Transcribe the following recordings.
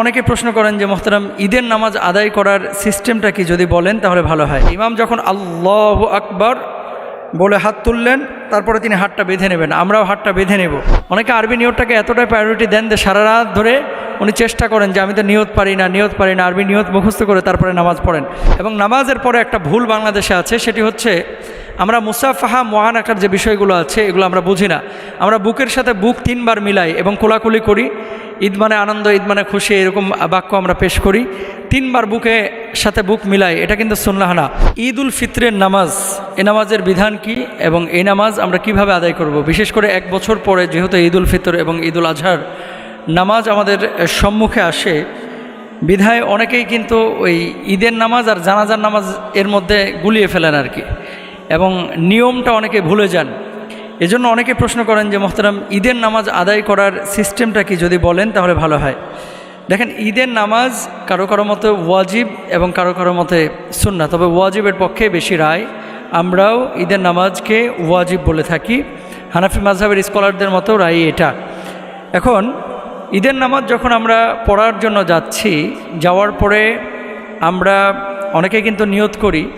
অনেকে প্রশ্ন করেন যে মোহতারাম, ঈদের নামাজ আদায় করার সিস্টেমটা কি? যদি বলেন তাহলে ভালো হয়। ইমাম যখন আল্লাহ আকবর বলে হাত তুললেন, তারপরে তিনি হাতটা বেঁধে নেবেন। আমরাও হাতটা বেঁধে নেব। অনেকে আরবি নিয়তটাকে এতটাই প্রায়োরিটি দেন যে সারা রাত ধরে উনি চেষ্টা করেন যে আমি তো নিয়ত পারি না, নিয়ত পারি না, আরবি নিয়ত মুখস্থ করে তারপরে নামাজ পড়েন। এবং নামাজের পরে একটা ভুল বাংলাদেশে আছে, সেটি হচ্ছে আমরা মুসাফাহা মহান আকার যে বিষয়গুলো আছে, এগুলো আমরা বুঝি না। আমরা বুকের সাথে বুক তিনবার মিলাই এবং কোলাকুলি করি ঈদ মানে আনন্দ, ঈদ মানে খুশি, এরকম বাক্য আমরা পেশ করি। তিনবার বুকে সাথে বুক মিলাই এটা কিন্তু সুন্নাহ না। ঈদ উল ফিতরের নামাজ, এ নামাজের বিধান কি এবং এই নামাজ আমরা কীভাবে আদায় করব? বিশেষ করে এক বছর পরে যেহেতু ঈদ উল ফিতর এবং ঈদ উল আজহার নামাজ আমাদের সম্মুখে আসে, বিধায় অনেকেই কিন্তু ওই ঈদের নামাজ আর জানাজার নামাজ এর মধ্যে গুলিয়ে ফেলেন আর কি। এবং নিয়মটা অনেকে ভুলে যান। এজন্য অনেকে প্রশ্ন করেন যে মোহতারাম, ঈদের নামাজ আদায় করার সিস্টেমটা কি? যদি বলেন তাহলে ভালো হয়। দেখেন, ঈদের নামাজ কারও কারও মতে ওয়াজিব এবং কারও কারও মতে সুন্না তবে ওয়াজিবের পক্ষে বেশি রায়। আমরাও ঈদের নামাজকে ওয়াজিব বলে থাকি। হানাফি মাঝহাবের স্কলারদের মতো রায় এটা। এখন, ঈদের নামাজ যখন আমরা পড়ার জন্য যাচ্ছি, যাওয়ার পরে আমরা অনেকে কিন্তু নিয়ত করি।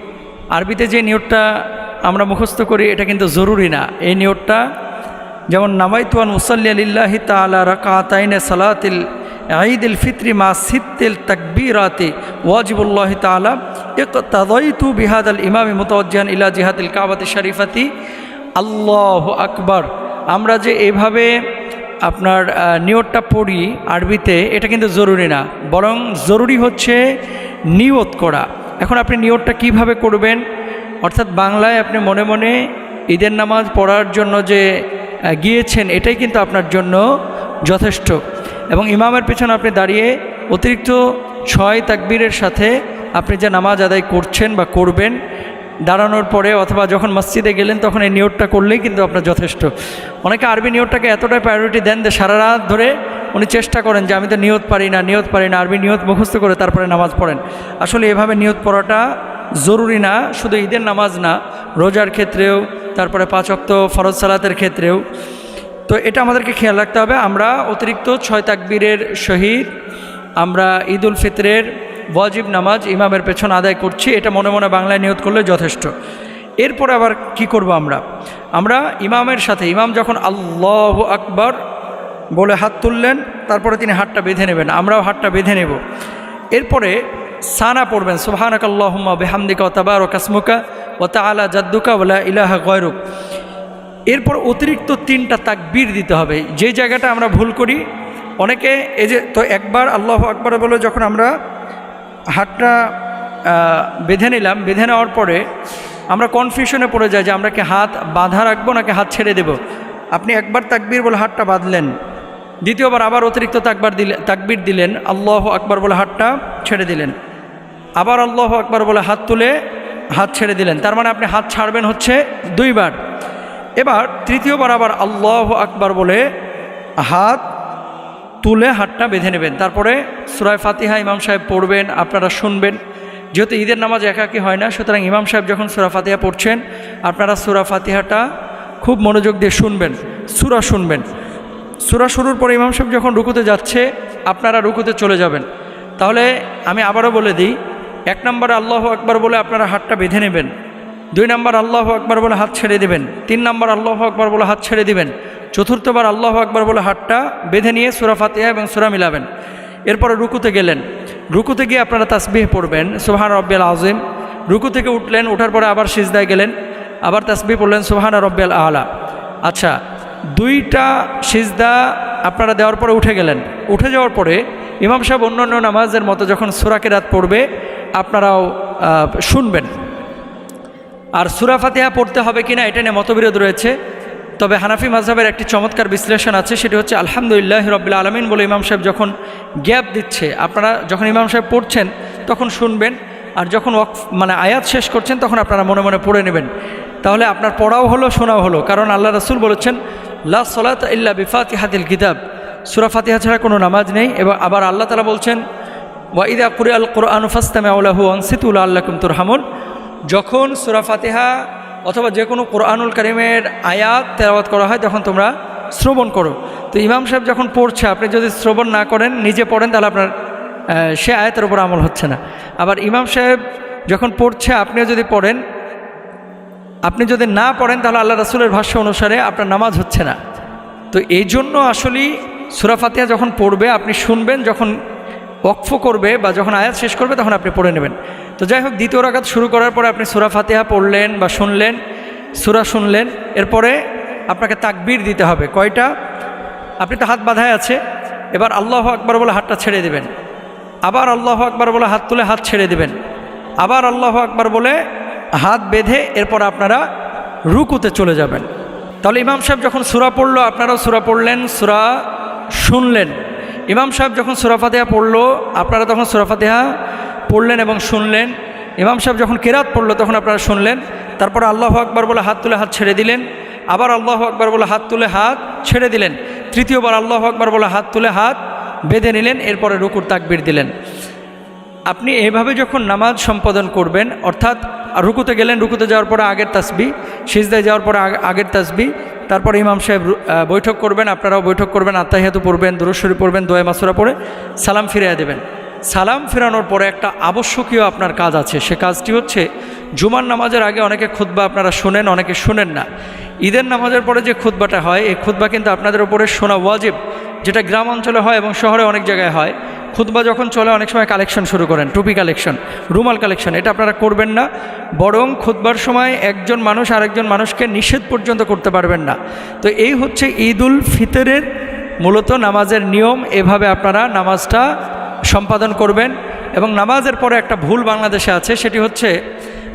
আরবিতে যে নিয়তটা আমরা মুখস্থ করি, এটা কিন্তু জরুরি না। এই নিয়তটা, যেমন নামাইতুয়ান মুসল্লি আলিল্লাহি তালা রাকাতাইনে সালাতিল ঈদুল ফিত্রি মা সিত্তিল তাকবীরাতে ওয়াজিবুল্লাহ তালা এক তাদাইতু বিহাদ আল ইমামি মুতওয়াজ্জান ইলা জিহাদিল কাবাতি শরীফাতি। আল্লাহ আকবার। আমরা যে এভাবে আপনার নিয়তটা পড়ি আরবিতে, এটা কিন্তু জরুরি না। বরং জরুরি হচ্ছে নিয়ত করা। এখন আপনি নিয়তটা কীভাবে করবেন? অর্থাৎ বাংলায় আপনি মনে মনে ঈদের নামাজ পড়ার জন্য যে গিয়েছেন, এটাই কিন্তু আপনার জন্য যথেষ্ট। এবং ইমামের পেছনে আপনি দাঁড়িয়ে অতিরিক্ত ছয় তাকবীরের সাথে আপনি যে নামাজ আদায় করছেন বা করবেন, দাঁড়ানোর পরে অথবা যখন মসজিদে গেলেন, তখন এই নিয়তটা করলেই কিন্তু আপনার যথেষ্ট। অনেকে আরবি নিয়তটাকে এতটাই প্রায়োরিটি দেন যে সারা রাত ধরে উনি চেষ্টা করেন যে, আমি তো নিয়ত পারি না, নিয়ত পারি না। আরবি নিয়ত মুখস্থ করে তারপরে নামাজ পড়েন। আসলে এভাবে নিয়ত পড়াটা জরুরি না, শুধু ঈদের নামাজ না, রোজার ক্ষেত্রেও, তারপরে পাঁচ অক্ত ফরজ সালাতের ক্ষেত্রেও। তো এটা আমাদেরকে খেয়াল রাখতে হবে, আমরা অতিরিক্ত ছয় তাকবীরের সহিত আমরা ঈদ উল ফিতরের ওয়াজিব নামাজ ইমামের পেছন আদায় করছি, এটা মনে মনে বাংলায় নিয়ত করলে যথেষ্ট। এরপরে আবার কি করব আমরা? আমরা ইমামের সাথে, ইমাম যখন আল্লাহ আকবর বলে হাত তুললেন, তারপরে তিনি হাতটা বেঁধে নেবেন, আমরাও হাতটা বেঁধে নেব। এরপরে সানা পড়বেন। সুহানাক আল্লাহম্মা বেহামদিকা তাবার ও কাসমুকা ও তালা জাদ্দুকা ওলা ইলাহা গয়রুক। এরপর অতিরিক্ত তিনটা তাকবীর দিতে হবে। যে জায়গাটা আমরা ভুল করি, অনেকে এই যে, তো একবার আল্লাহ আকবর বলে যখন আমরা হাতটা বেঁধে নিলাম, বেঁধে নেওয়ার পরে আমরা কনফিউশনে পড়ে যাই যে আমরা কি হাত বাঁধা রাখব নাকি হাত ছেড়ে দেব? আপনি একবার তাকবীর বলে হাতটা বাঁধলেন, দ্বিতীয়বার আবার অতিরিক্ত তাকবার দিলে, তাকবীর দিলেন, আল্লাহ আকবর বলে হাতটা ছেড়ে দিলেন। আবার আল্লাহ আকবর বলে হাত তুলে হাত ছেড়ে দিলেন। তার মানে আপনি হাত ছাড়বেন হচ্ছে দুইবার। এবার তৃতীয়বার আবার আল্লাহ আকবার বলে হাত তুলে হাতটা বেঁধে নেবেন। তারপরে সুরায় ফাতিহা ইমাম সাহেব পড়বেন, আপনারা শুনবেন। যেহেতু ঈদের নামাজ একাকি হয় না, সুতরাং ইমাম সাহেব যখন সুরা ফাতিহা পড়ছেন, আপনারা সুরা ফাতিহাটা খুব মনোযোগ দিয়ে শুনবেন, সুরা শুনবেন। সুরা শুরুর পরে ইমাম সাহেব যখন রুকুতে যাচ্ছে, আপনারা রুকুতে চলে যাবেন। তাহলে আমি আবারও বলে দিই এক নম্বরে আল্লাহ আকবার বলে আপনারা হাতটা বেঁধে নেবেন। দুই নম্বর আল্লাহ আকবার বলে হাত ছেড়ে দেবেন। তিন নম্বর আল্লাহ আকবার বলে হাত ছেড়ে দিবেন। চতুর্থবার আল্লাহ আকবার বলে হাতটা বেঁধে নিয়ে সুরা ফাতিহা এবং সুরা মিলাবেন। এরপরে রুকুতে গেলেন। রুকুতে গিয়ে আপনারা তাসবিহ পড়বেন। সুহান রব্বিয়াল আজিম রুকু থেকে উঠলেন ওঠার পরে আবার সিজদায় গেলেন। আবার তাসবিহ পড়লেন সুহান রব্বিয়াল আলা। আচ্ছা দুইটা সিজদা আপনারা দেওয়ার পরে উঠে গেলেন। উঠে যাওয়ার পরে ইমাম সাহেব অন্যান্য নামাজের মতো যখন সুরাকে রাত পড়বে আপনারাও শুনবেন। আর সুরা ফাতিহা পড়তে হবে কিনা এটা নিয়ে মতবিরোধ রয়েছে। তবে হানাফি মাঝহাবের একটি চমৎকার বিশ্লেষণ আছে, সেটি হচ্ছে, আলহামদুলিল্লাহ রবিল্লা আলমিন বলে ইমাম সাহেব যখন গ্যাপ দিচ্ছে, আপনারা যখন ইমাম সাহেব পড়ছেন, তখন শুনবেন। আর যখন মানে আয়াত শেষ করছেন, তখন আপনারা মনে মনে পড়ে নেবেন। তাহলে আপনার পড়াও হলো, শোনাও হলো। কারণ আল্লাহ রসুল বলেছেন, লা সলাত ইল্লা বিফাতি হাতিল কিতাব ছাড়া কোনো নামাজ নেই। এবং আবার আল্লাহ তালা বলছেন ওয়াইদা কুরি আল কোরআন ফাস্তামে আউলাহু আল্লাহ তুরহামুন। যখন সুরা ফাতিহা অথবা যে কোনো কোরআনুল করিমের আয়াত তেলাওয়াত করা হয়, তখন তোমরা শ্রবণ করো। তো ইমাম সাহেব যখন পড়ছে, আপনি যদি শ্রবণ না করেন, নিজে পড়েন, তাহলে আপনার সে আয়াতের উপর আমল হচ্ছে না। আবার ইমাম সাহেব যখন পড়ছে, আপনিও যদি পড়েন, আপনি যদি না পড়েন, তাহলে আল্লাহ রাসুলের ভাষ্য অনুসারে আপনার নামাজ হচ্ছে না। তো এই জন্য আসলেই সুরা ফাতিহা যখন পড়বে, আপনি শুনবেন, যখন ওকফ করবে বা যখন আয়াত শেষ করবে তখন আপনি পড়ে নেবেন। তো যাই হোক, দ্বিতীয় রাকাত শুরু করার পরে আপনি সুরা ফাতেহা পড়লেন বা শুনলেন, সুরা শুনলেন, এরপরে আপনাকে তাকবির দিতে হবে। কয়টা? আপনি তো হাত বাঁধায় আছে। এবার আল্লাহ আকবার বলে হাতটা ছেড়ে দেবেন। আবার আল্লাহ আকবার বলে হাত তুলে হাত ছেড়ে দেবেন। আবার আল্লাহ আকবার বলে হাত বেঁধে এরপর আপনারা রুকুতে চলে যাবেন। তাহলে ইমাম সাহেব যখন সুরা পড়ল, আপনারাও সুরা পড়লেন, সুরা শুনলেন। ইমাম সাহেব যখন সুরা ফাতেহা পড়ল, আপনারা তখন সুরা ফাতেহা পড়লেন এবং শুনলেন। ইমাম সাহেব যখন কেরাত পড়ল, তখন আপনারা শুনলেন। তারপর আল্লাহ আকবার বলে হাত তুলে হাত ছেড়ে দিলেন। আবার আল্লাহ আকবার বলে হাত তুলে হাত ছেড়ে দিলেন। তৃতীয়বার আল্লাহ আকবার বলে হাত তুলে হাত বেঁধে নিলেন, এরপরে রুকুর তাকবির দিলেন। আপনি এভাবে যখন নামাজ সম্পাদন করবেন, অর্থাৎ রুকুতে গেলেন, রুকুতে যাওয়ার পরে আগের তাসবি, সিজদায় যাওয়ার পরে আগের তাসবি তারপরে ইমাম সাহেব বৈঠক করবেন, আপনারাও বৈঠক করবেন, আত্মাহিয়াতু পড়বেন দুরুশ্বরী পড়বেন, দোয়া মাসুরা পড়ে সালাম ফিরিয়ে দেবেন। সালাম ফেরানোর পরে একটা আবশ্যকীয় আপনার কাজ আছে, সে কাজটি হচ্ছে জুমার নামাজের আগে অনেকে খুতবা আপনারা শোনেন, অনেকে শোনেন না। ঈদের নামাজের পরে যে খুতবাটা হয়, এই খুতবা কিন্তু আপনাদের উপরে শোনা ওয়াজিব, যেটা গ্রাম অঞ্চলে হয় এবং শহরে অনেক জায়গায় হয়। খুতবা যখন চলে, অনেক সময় কালেকশন শুরু করেন, টুপি কালেকশন রুমাল কালেকশন এটা আপনারা করবেন না। বরং খুতবার সময় একজন মানুষ আরেকজন মানুষকে নিষেধ পর্যন্ত করতে পারবেন না। তো এই হচ্ছে ঈদ উল ফিতরের মূলত নামাজের নিয়ম। এভাবে আপনারা নামাজটা সম্পাদন করবেন। এবং নামাজের পরে একটা ভুল বাংলাদেশে আছে, সেটি হচ্ছে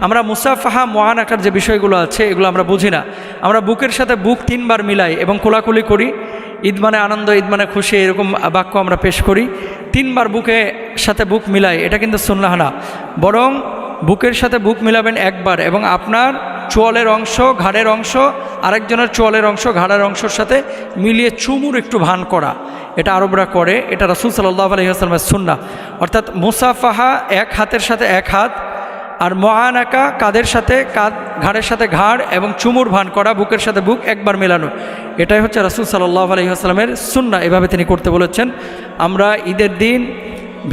আমরা মুসাফাহা মহান আকার যে বিষয়গুলো আছে, এগুলো আমরা বুঝি না। আমরা বুকের সাথে বুক তিনবার মিলাই এবং কোলাকুলি করি। ঈদ মানে আনন্দ, ঈদ মানে খুশি, এরকম বাক্য আমরা পেশ করি। তিনবার বুকে সাথে বুক মিলাই, এটা কিন্তু সুন্নাহ না। বরং বুকের সাথে বুক মিলাবেন একবার এবং আপনার চোয়ালের অংশ, ঘাড়ের অংশ, আরেকজনের চোয়ালের অংশ, ঘাড়ের অংশের সাথে মিলিয়ে চুমুর একটু ভান করা। এটা আরবরা করে, এটা রাসুল সাল্লাহ আলহিহাস্লামের সুন্না অর্থাৎ মুসাফাহা এক হাতের সাথে এক হাত আর মহানাকা কাদের সাথে? কাঁধ ঘাড়ের সাথে ঘাড় এবং চুমুর ভান করা, বুকের সাথে বুক একবার মেলানো। এটাই হচ্ছে রাসুল সাল্লাহ আলহিহাস্লামের সুন্না এভাবে তিনি করতে বলেছেন, আমরা ঈদের দিন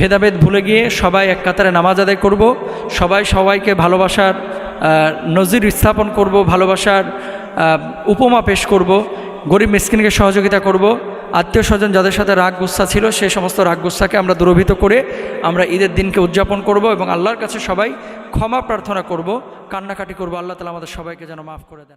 ভেদাভেদ ভুলে গিয়ে সবাই এক কাতারে নামাজ আদায় করব, সবাই সবাইকে ভালোবাসার নজির স্থাপন করব, ভালোবাসার উপমা পেশ করব, গরিব মিসকিনকে সহযোগিতা করব আত্মীয় স্বজন যাদের সাথে রাগ, গুসা ছিল, সেই সমস্ত রাগ, গুসাকে আমরা দুরভিত করে আমরা ঈদের দিনকে উদযাপন করব এবং আল্লাহর কাছে সবাই ক্ষমা প্রার্থনা করব, কান্নাকাটি করব। আল্লাহ তালা আমাদের সবাইকে যেন মাফ করে দেন।